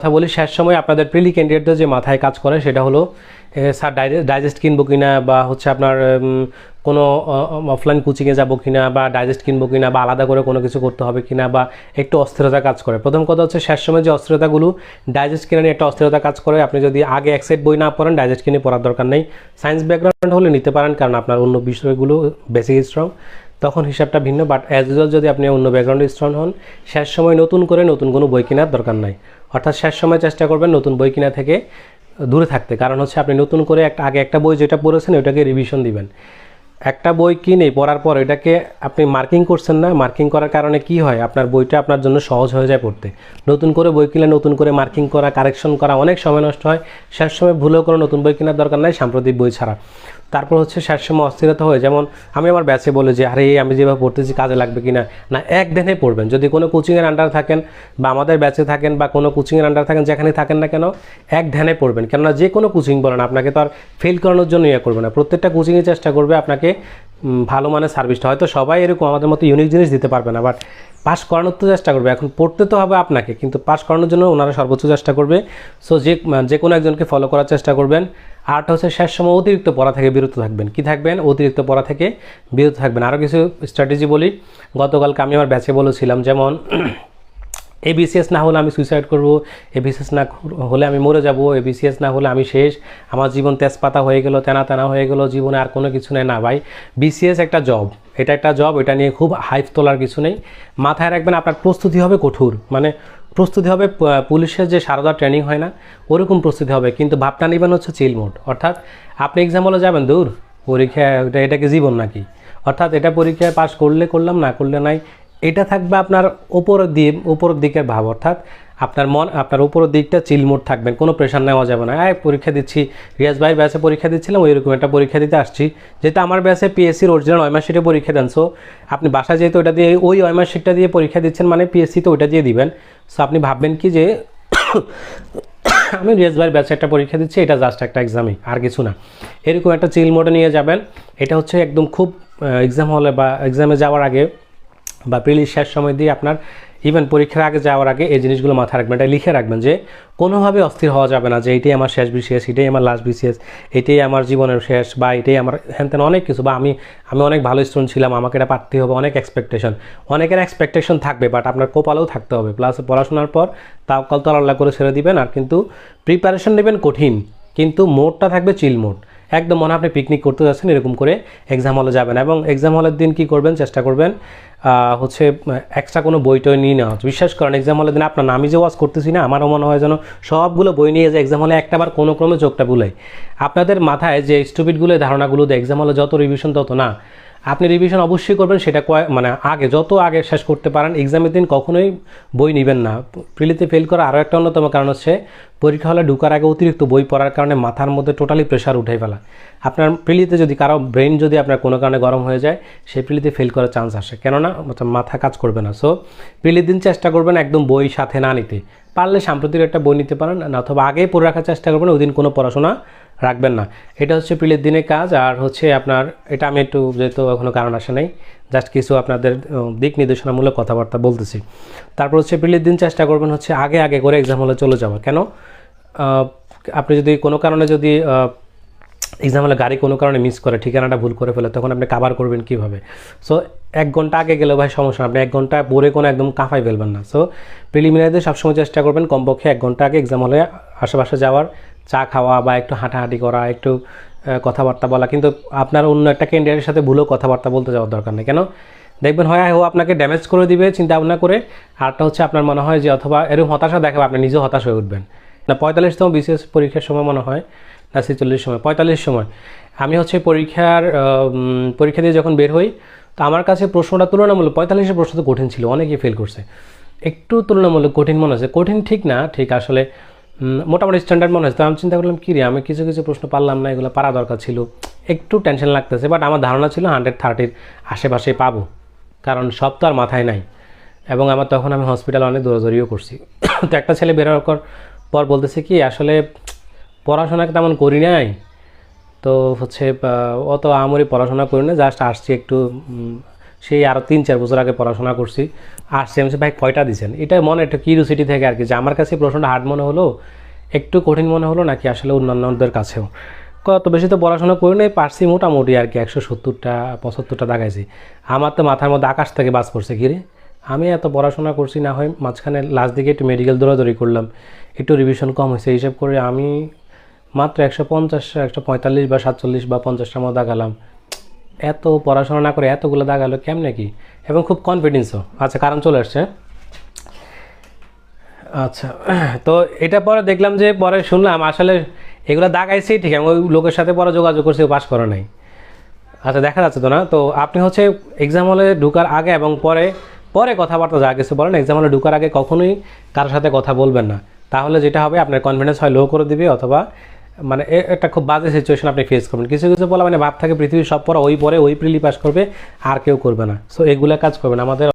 কথা বলি, শেষ সময় আপনাদের প্রিলি ক্যান্ডিডেটদের যে মাথায় কাজ করে সেটা হলো স্যার ডাইজেস্ট কিনবো কিনা বা হচ্ছে আপনার কোনো অফলাইন কোচিংয়ে যাব কিনা বা ডাইজেস্ট কিনবো কিনা বা আলাদা করে কোনো কিছু করতে হবে কিনা বা একটু অস্থিরতা কাজ করে। প্রথম কথা হচ্ছে শেষ সময় যে অস্থিরতাগুলো ডাইজেস্ট কিনে নিয়ে একটা অস্থিরতা কাজ করে, আপনি যদি আগে এক সাইড বই না পড়েন ডাইজেস্ট কিনে পড়ার দরকার নেই। সায়েন্স ব্যাকগ্রাউন্ড হলে নিতে পারেন, কারণ আপনার অন্য বিষয়গুলো বেসিক স্ট্রং তখন হিসাবটা ভিন্ন বাট অ্যাজ ইউজুয়াল যদি আপনি অন্য ব্যাকগ্রাউন্ডে স্ট্রং হন, শেষ সময় নতুন করে নতুন কোনো বই কেনার দরকার নাই। অর্থাৎ শেষ সময় চেষ্টা করবেন নতুন বই কিনা থেকে দূরে থাকতে। কারণ হচ্ছে আপনি নতুন করে একটা, আগে একটা বই যেটা পড়েছেন ওটাকে রিভিশন দিবেন। একটা বই কিনে পড়ার পর এটাকে আপনি মার্কিং করছেন না মার্কিং করার কারণে কি হয়? আপনার বইটা আপনার জন্য সহজ হয়ে যায় পড়তে। নতুন করে বই কিনলে নতুন করে মার্কিং করা কারেকশন করা অনেক সময় নষ্ট হয়। শেষ সময় ভুলেও কোনো নতুন বই কেনার দরকার নাই, সাম্প্রতিক বই ছাড়া। তারপর হচ্ছে শেষ সময় অস্থিরতা হয়, যেমন আমি আমার ব্যাচে বলে যে, আরে, আমি যেভাবে পড়তেছি, কাজে লাগবে কিনা? না, এক দিনে পড়বেন। যদি কোনো কোচিংয়ের আন্ডার থাকেন বা আমাদের ব্যাচে থাকেন বা কোনো কোচিংয়ের আন্ডার থাকেন যেখানে থাকেন না কেন, এক ধ্যানে পড়বেন। কেননা যে কোনো কোচিং বলেন, আপনাকে তো আর ফেল করানোর জন্য ইয়ে করবে না। প্রত্যেকটা কোচিংয়ে চেষ্টা করবে আপনাকে ভালো মানের সার্ভিসটা হয়তো সবাই এরকম আমাদের মতো ইউনিক জিনিস দিতে পারবে না বাট পাস করানোর তো চেষ্টা করবে। এখন পড়তে তো হবে আপনাকে, কিন্তু পাস করানোর জন্য ওনারা সর্বোচ্চ চেষ্টা করবে। সো যে যে কোনো একজনকে ফলো করার চেষ্টা করবেন। আরটা হাউসের শেষ সময় অতিরিক্ত পড়া থেকে বিরত থাকবেন। কি থাকবেন? অতিরিক্ত পড়া থেকে বিরত থাকবেন। আরও কিছু স্ট্র্যাটেজি বলি। গতকালকে আমি আমার ব্যাচে বলেছিলাম যেমন এবিসিএস না হলে আমি সুইসাইড করব এবিসিএস না হলে আমি মরে যাব এবিসিএস না হলে আমি শেষ। আমার জীবন তেজপাতা হয়ে গেল তেনা তেনা হয়ে গেল, জীবনে আর কোনো কিছু নেই। না ভাই বিসিএস একটা জব এটা একটা জব এটা নিয়ে খুব হাইপ তোলার কিছু নেই। মাথায় রাখবেন, আপনার প্রস্তুতি হবে কঠোর। মানে প্রস্তুতি হবে পুলিশের যে সারদা ট্রেনিং হয় না, ওরকম প্রস্তুতি হবে। কিন্তু ভাবটা নেবেন হচ্ছে চিল মোড অর্থাৎ আপনি এক্সাম হলে যাবেন দূর। পরীক্ষা, এটা এটাকে জীবন নাকি? অর্থাৎ এটা পরীক্ষায় পাশ করলে করলাম, না করলে নাই এটা থাকবে আপনার উপরের দিয়ে উপরের দিকের ভাব, অর্থাৎ আপনার মন, আপনার উপরের দিকটা চিলমোট থাকবেন, কোনো প্রেশার নেওয়া যাবে না। এই পরীক্ষা দিচ্ছি, রিয়াজ ভাই ব্যাচে পরীক্ষা দিচ্ছিলাম ওই রকম একটা পরীক্ষা দিতে আসছি। যেহেতু আমার ব্যাচে পিএসসির অরিজিনাল ওয়মার্কশিটে পরীক্ষা দেন সো আপনি বাসায় যেহেতু ওটা দিয়ে, ওই ওয়মার্কশিটটা দিয়ে পরীক্ষা দিচ্ছেন মানে পিএসসি তো ওইটা দিয়ে দিবেন। সো আপনি ভাববেন কি যে, আমি রিয়াজ ভাইয়ের ব্যাচে একটা পরীক্ষা দিচ্ছি, এটা জাস্ট একটা এক্সামই আর কিছু না। এরকম একটা চিল মোডে নিয়ে যাবেন। এটা হচ্ছে একদম খুব এক্সাম হলে বা এক্সামে যাওয়ার আগে বা প্রিলি শেষ সময় দিয়ে আপনার ইভেন পরীক্ষার আগে যাওয়ার আগে এই জিনিসগুলো মাথায় রাখবেন। এটা লিখে রাখবেন যে কোনোভাবে অস্থির হওয়া যাবে না যে এটাই আমার শেষ বিসিএস, এটাই আমার লাস্ট বিসিএস, এটাই আমার জীবনের শেষ বা এটাই আমার হ্যান ত্যান অনেক কিছু বা আমি আমি অনেক ভালো স্টুডেন্ট ছিলাম, আমাকে এটা পারতে হবে, অনেক এক্সপেকটেশন অনেকের এক্সপেকটেশন থাকবে বাট আপনার কোপালেও থাকতে হবে। প্লাস পড়াশোনার পর তাও কল আল্লাহ করে ছেড়ে দিবেন আর কিন্তু প্রিপারেশন নেবেন কঠিন। কিন্তু মোডটা থাকবে চিল মোড একদম মনে আপনি পিকনিক করতে যাচ্ছেন, এরকম করে এক্সাম হলে যাবেন এবং এক্সাম হলের দিন কি করবেন, চেষ্টা করবেন হচ্ছে এক্সট্রা কোনো বই টই নিয়ে নেওয়া। বিশ্বাস করেন এক্সাম হলের দিন আপনার নামি যে ওয়াজ করতেছি না, আমারও মনে হয় যেন সবগুলো বই নিয়ে যে এক্সাম হলে একটা বার কোনো ক্রমে চোখটা বুলাই। আপনাদের মাথায় যে স্টুপিডগুলো ধারণাগুলো দেয় এক্সাম হলে যত রিভিশন তত না। আপনি রিভিশন অবশ্যই করবেন, সেটা মানে আগে, যত আগে শেষ করতে পারেন এক্সামের দিন কখনোই বই নেবেন না। প্রিলিতে ফেল করা আরও একটা অন্যতম কারণ হচ্ছে, পরীক্ষা হলে ঢুকার আগে অতিরিক্ত বই পড়ার কারণে মাথার মধ্যে টোটালি প্রেশার উঠে ফেলা। আপনার প্রিলিতে যদি কারও ব্রেন যদি আপনার কোনো কারণে গরম হয়ে যায় সেই প্রিলিতে ফেল করার চান্স আসে। কেননা, মাথা কাজ করবে না। সো প্রিলির দিন চেষ্টা করবেন একদম বই সাথে না নিতে। পারলে সাম্প্রতিক একটা বই নিতে পারেন অথবা আগেই পড়ে রাখার চেষ্টা করবেন, ওই দিন কোনো পড়াশোনা রাখবেন না। এটা হচ্ছে প্রিলির দিনে কাজ, আর হচ্ছে আপনার, এটা আমি একটু যেহেতু এখনও কারণ আসে নাই জাস্ট কিছু আপনাদের দিক নির্দেশনামূলক কথাবার্তা বলতেছি। তারপর হচ্ছে প্রিলির দিন চেষ্টা করবেন হচ্ছে আগে আগে করে এক্সাম হলে চলে যাওয়া। কেন? আপনি যদি কোনো কারণে যদি এক্সাম হলে গাড়ি কোনো কারণে মিস করে, ঠিকানাটা ভুল করে ফেলে, তখন আপনি কাভার করবেন কীভাবে? সো এক ঘণ্টা আগে গেলে ভাই সমস্যা। আপনি এক ঘণ্টা পরে কোনো একদম কাঁফাই ফেলবেন না। সো প্রিলিমিনারিতে সবসময় চেষ্টা করবেন কমপক্ষে এক ঘণ্টা আগে এক্সাম হলে আশেপাশে যাওয়ার চা খাওয়া বা একটু হাঁটাহাঁটি করা, একটু কথাবার্তা বলা। কিন্তু আপনার অন্য একটা ক্যান্ডিডেটের সাথে ভুলেও কথাবার্তা বলতে যাওয়ার দরকার নেই। কেন? দেখবেন হয় ও আপনাকে ড্যামেজ করে দিবে চিন্তা ভাবনা করে। আরটা হচ্ছে আপনার মনে হয় যে অথবা এরকম হতাশা দেখাবে, আপনি নিজেও হতাশ হয়ে উঠবেন। না, পঁয়তাল্লিশতম বিসিএস পরীক্ষার সময় মনে হয়, না, ছেচল্লিশ সময়, পঁয়তাল্লিশ সময়। আমি হচ্ছে পরীক্ষার পরীক্ষা দিয়ে যখন বের হই, তো আমার কাছে প্রশ্নটা তুলনামূলক পঁয়তাল্লিশের প্রশ্ন তো কঠিন ছিল, অনেকেই ফেল করছে। একটু তুলনামূলক কঠিন মনে হচ্ছে। কঠিন ঠিক না, ঠিক আসলে মোটামুটি স্ট্যান্ডার্ড মনে হচ্ছে তো আমি চিন্তা করলাম, কী রে, আমি কিছু কিছু প্রশ্ন পারলাম না, এগুলো পারা দরকার ছিল। একটু টেনশন লাগতেছে বাট আমার ধারণা ছিল হান্ড্রেড থার্টির আশেপাশে পাবো, কারণ সব তো আর মাথায় নাই। এবং আমার তখন আমি হসপিটালে অনেক দৌড়াদৌড়িও করছি। তো একটা ছেলে বেরোর পর বলতেছে কি, আসলে পড়াশোনা তেমন করি নাই। তো হচ্ছে অত আমরি পড়াশোনা করি না জাস্ট আসছি একটু সেই আরও তিন চার বছর আগে পড়াশোনা করছি। আমি বলছি, ভাই কয়টা দিছেন? এটা মনে একটা কিউরিওসিটি থেকে আর কি যে আমার কাছে প্রশ্নটা হার্ড মনে হলো একটু কঠিন মনে হলো নাকি আসলে অন্যান্যদের কাছেও? কত বেশি তো পড়াশোনা করি নাই পারছি মোটামুটি আর কি একশো সত্তরটা পঁচাত্তরটা দাগাইছি। আমার তো মাথার মধ্যে আকাশ থেকে বাস পড়ছে কিরে আমি এত পড়াশোনা করছি না হয় মাঝখানে লাস্ট দিকে একটু মেডিকেল দৌড়াদৌড়ি করলাম একটু রিভিশন কম হয়েছে হিসাব করে আমি মাত্র একশো পঞ্চাশ একশো পঁয়তাল্লিশ বা সাতচল্লিশ বা পঞ্চাশটার মতো দাগালাম। এত পড়াশোনা না করে এতগুলো দাগ দাগালো কেমনে কি? এবং খুব কনফিডেন্সও আচ্ছা কারণ চলে আসছে। আচ্ছা তো এটা পরে দেখলাম যে পরে শুনলাম, আসলে এগুলো দাগাইছি ঠিক আমি ওই লোকের সাথে পরে যোগাযোগ করছি পাস করা নাই। আচ্ছা দেখা যাচ্ছে তো না? তো আপনি হচ্ছে এক্সাম হলে ঢুকার আগে এবং পরে পরে কথাবার্তা যা কিছু বলেন এক্সাম হলে ঢুকার আগে কখনোই কারোর সাথে কথা বলবেন না। তাহলে যেটা হবে, আপনার কনফিডেন্স হয় লো করে দিবে, অথবা মানে একটা খুব বাজে সিচুয়েশন আপনি ফেস করবেন। কিছু কিছু বলা মানে ভাব থাকে পৃথিবীর সব পরে ওই পরে ওই প্রিলি পাস করবে, আর কেউ করবে না। সো এগুলো কাজ করবেন আমাদের